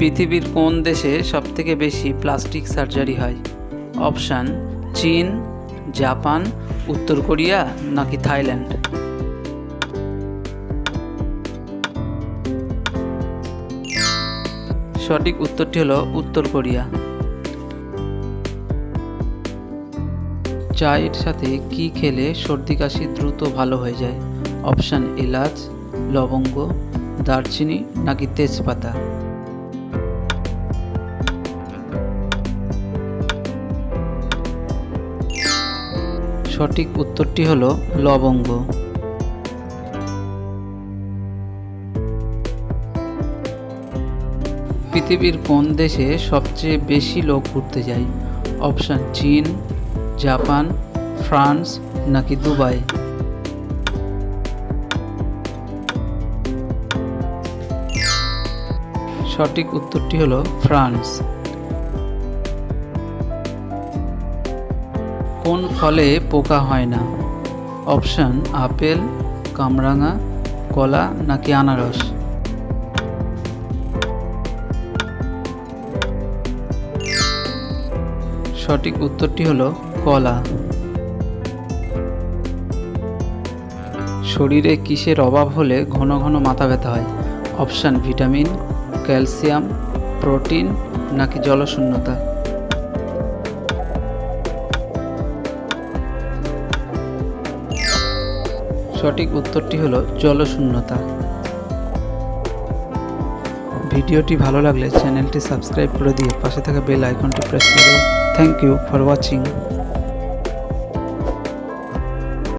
পৃথিবীর কোন দেশে সবথেকে বেশি প্লাস্টিক সার্জারি হয়? অপশান, চীন, জাপান, উত্তর কোরিয়া নাকি থাইল্যান্ড? সঠিক উত্তরটি হলো উত্তর কোরিয়া। চায়ের সাথে কি খেলে সর্দি কাশি দ্রুত ভালো হয়ে যায়? অপশান, এলাচ, লবঙ্গ, দারচিনি নাকি তেজপাতা? সঠিক উত্তরটি হলো লবঙ্গ। পৃথিবীর কোন দেশে সবচেয়ে বেশি লোক ঘুরতে যায়? অপশান চীন, জাপান, ফ্রান্স নাকি দুবাই? সঠিক উত্তরটি হলো ফ্রান্স। কোন ফলে পোকা হয় না? অপশান, আপেল, কামরাঙা, কলা নাকি আনারস? সঠিক উত্তরটি হলো কলা। শরীরে কিসের অভাব হলে ঘন ঘন মাথা ব্যথা হয়? অপশান, ভিটামিন, ক্যালসিয়াম, প্রোটিন নাকি জলশূন্যতা? সঠিক উত্তরটি হলো জলশূন্যতা। ভিডিওটি ভালো লাগলে চ্যানেলটি সাবস্ক্রাইব করে দিয়ে পাশে থাকা বেল আইকনটি প্রেস করে থ্যাংক ইউ ফর ওয়াচিং